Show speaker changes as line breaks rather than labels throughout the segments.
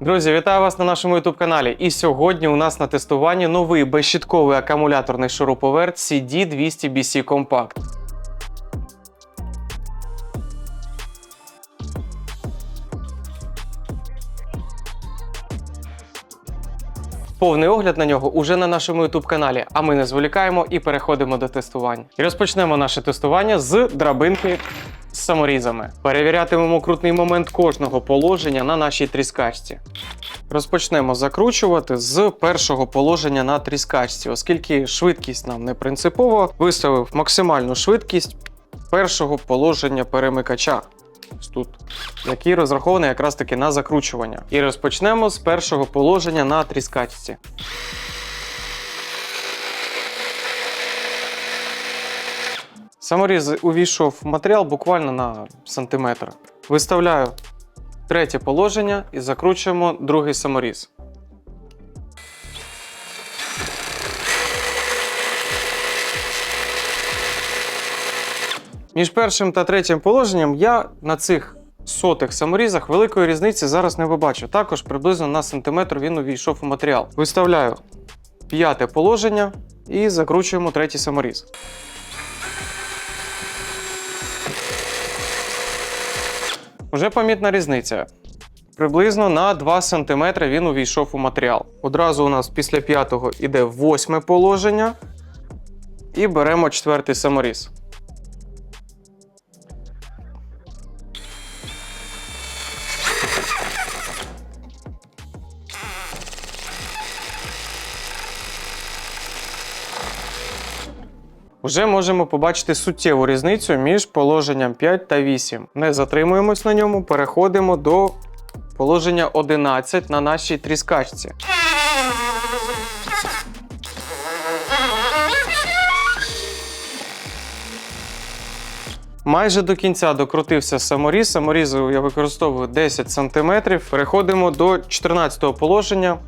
Друзі, вітаю вас на нашому youtube каналі. І сьогодні у нас на тестуванні новий безщітковий акумуляторний шуруповерт CD200BC Compact. Повний огляд на нього уже на нашому youtube каналі. А ми не зволікаємо і переходимо до тестування. І розпочнемо наше тестування з драбинки з саморізами. Перевірятимемо крутний момент кожного положення на нашій тріскачці. Розпочнемо закручувати з першого положення на тріскачці, оскільки швидкість нам не принципово, виставив максимальну швидкість першого положення перемикача. Тут, який розрахований якраз таки на закручування. І розпочнемо з першого положення на тріскачці. Саморіз увійшов в матеріал буквально на сантиметр. Виставляю третє положення і закручуємо другий саморіз. Між першим та третім положенням я на цих сотих саморізах великої різниці зараз не побачу. Також приблизно на сантиметр він увійшов у матеріал. Виставляю п'яте положення і закручуємо третій саморіз. Вже помітна різниця. Приблизно на 2 см він увійшов у матеріал. Одразу у нас після п'ятого іде восьме положення. І беремо четвертий саморіз. Вже можемо побачити суттєву різницю між положенням 5 та 8. Не затримуємось на ньому, переходимо до положення 11 на нашій тріскачці. Майже до кінця докрутився саморіз. Саморізу я використовую 10 см. Переходимо до 14 го положення.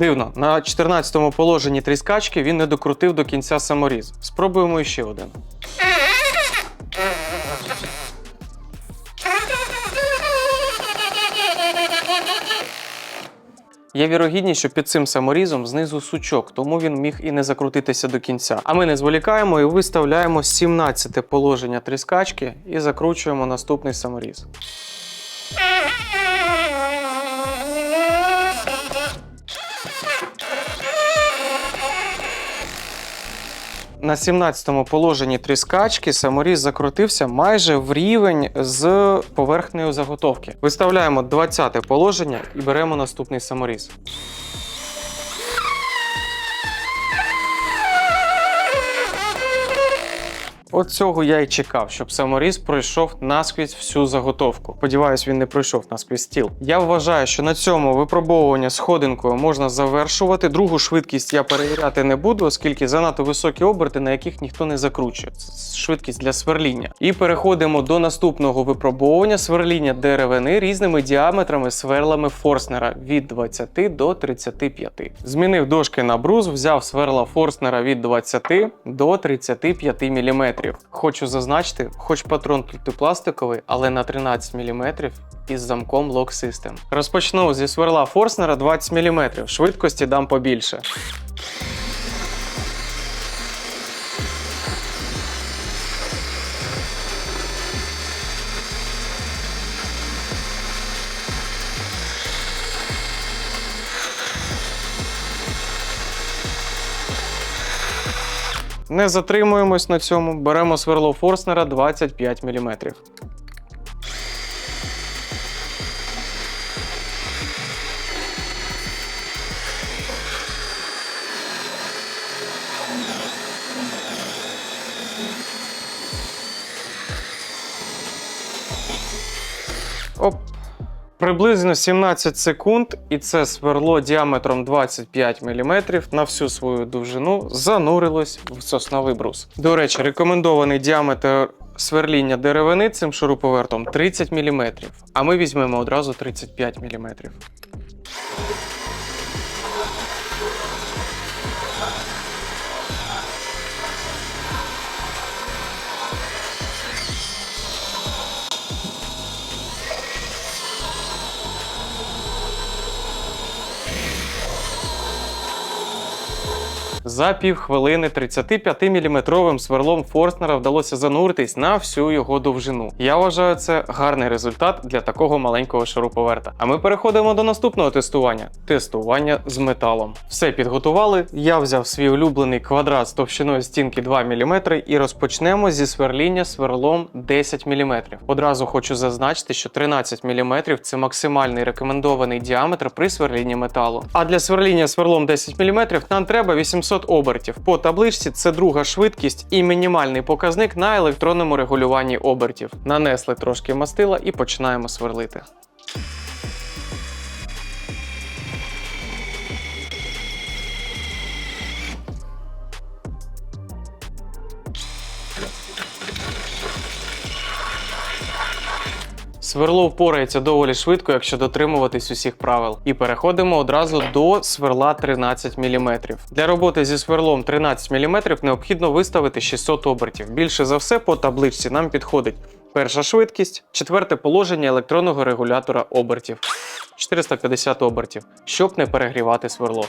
Дивно, на 14-му положенні тріскачки він не докрутив до кінця саморіз. Спробуємо ще один. Є вірогідність, що під цим саморізом знизу сучок, тому він міг і не закрутитися до кінця. А ми не зволікаємо і виставляємо 17 положення тріскачки і закручуємо наступний саморіз. На 17-му положенні тріскачки саморіз закрутився майже в рівень з поверхнею заготовки. Виставляємо 20-те положення і беремо наступний саморіз. От цього я й чекав, щоб саморіз пройшов наскрізь всю заготовку. Сподіваюсь, він не пройшов наскрізь стіл. Я вважаю, що на цьому випробовування сходинкою можна завершувати. Другу швидкість я перевіряти не буду, оскільки занадто високі оберти, на яких ніхто не закручує. Швидкість для сверління. І переходимо до наступного випробовування сверління деревини різними діаметрами сверлами Форснера від 20 до 35. Змінив дошки на брус, взяв сверла Форснера від 20 до 35 мм. Хочу зазначити, хоч патрон тут і пластиковий, але на 13 мм із замком Lock System. Розпочну зі сверла Форснера 20 мм, швидкості дам побільше. Не затримуємось на цьому, беремо сверло Форснера 25 мм. Приблизно 17 секунд, і це сверло діаметром 25 мм на всю свою довжину занурилось в сосновий брус. До речі, рекомендований діаметр сверління деревини цим шуруповертом 30 мм, а ми візьмемо одразу 35 мм. За півхвилини 35-мм сверлом Форстнера вдалося зануритись на всю його довжину. Я вважаю це гарний результат для такого маленького шуруповерта. А ми переходимо до наступного тестування тестування з металом. Все підготували. Я взяв свій улюблений квадрат з товщиною стінки 2 мм і розпочнемо зі сверління сверлом 10 мм. Одразу хочу зазначити, що 13 мм це максимальний рекомендований діаметр при сверлінні металу. А для сверління сверлом 10 мм нам треба 800 обертів. По табличці це друга швидкість і мінімальний показник на електронному регулюванні обертів. Нанесли трошки мастила і починаємо сверлити. Сверло впорається доволі швидко, якщо дотримуватись усіх правил. І переходимо одразу до сверла 13 мм. Для роботи зі сверлом 13 мм необхідно виставити 600 обертів. Більше за все по табличці нам підходить перша швидкість, четверте положення електронного регулятора обертів 450 обертів, щоб не перегрівати сверло.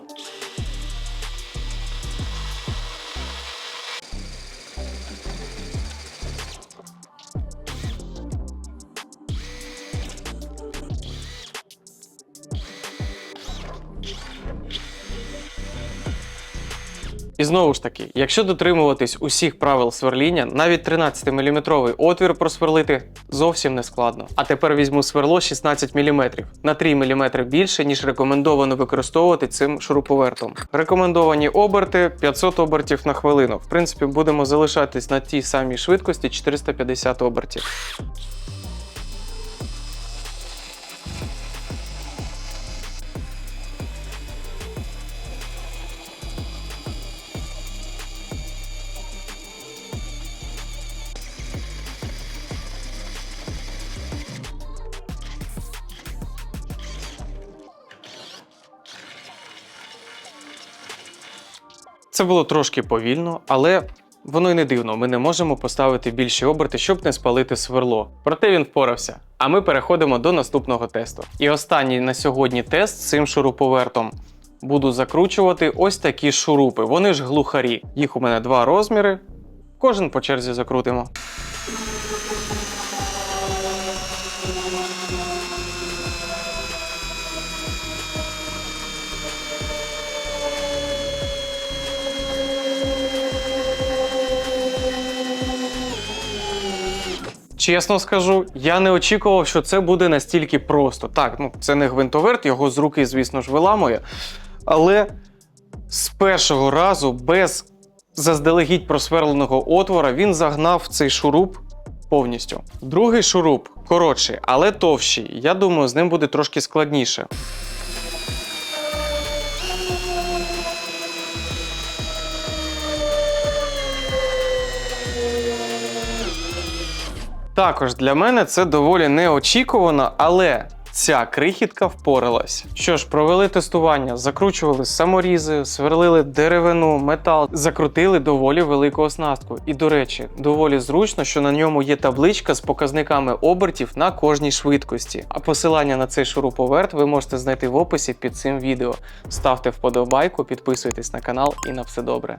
І знову ж таки, якщо дотримуватись усіх правил сверління, навіть 13-мм отвір просверлити зовсім не складно. А тепер візьму сверло 16 мм на 3 мм більше, ніж рекомендовано використовувати цим шуруповертом. Рекомендовані оберти 500 обертів на хвилину. В принципі, будемо залишатись на тій самій швидкості 450 обертів. Це було трошки повільно, але воно й не дивно. Ми не можемо поставити більші оберти, щоб не спалити сверло. Проте він впорався. А ми переходимо до наступного тесту. І останній на сьогодні тест з цим шуруповертом. Буду закручувати ось такі шурупи. Вони ж глухарі. Їх у мене два розміри. Кожен по черзі закрутимо. Чесно скажу, я не очікував, що це буде настільки просто. Так, ну це не гвинтоверт, його з руки, звісно ж, виламує. Але з першого разу, без заздалегідь просверленого отвора, він загнав цей шуруп повністю. Другий шуруп коротший, але товщий. Я думаю, з ним буде трошки складніше. Також для мене це доволі неочікувано, але ця крихітка впоралась. Що ж, провели тестування, закручували саморізи, сверлили деревину, метал, закрутили доволі велику оснастку. І, до речі, доволі зручно, що на ньому є табличка з показниками обертів на кожній швидкості. А посилання на цей шуруповерт ви можете знайти в описі під цим відео. Ставте вподобайку, підписуйтесь на канал і на все добре.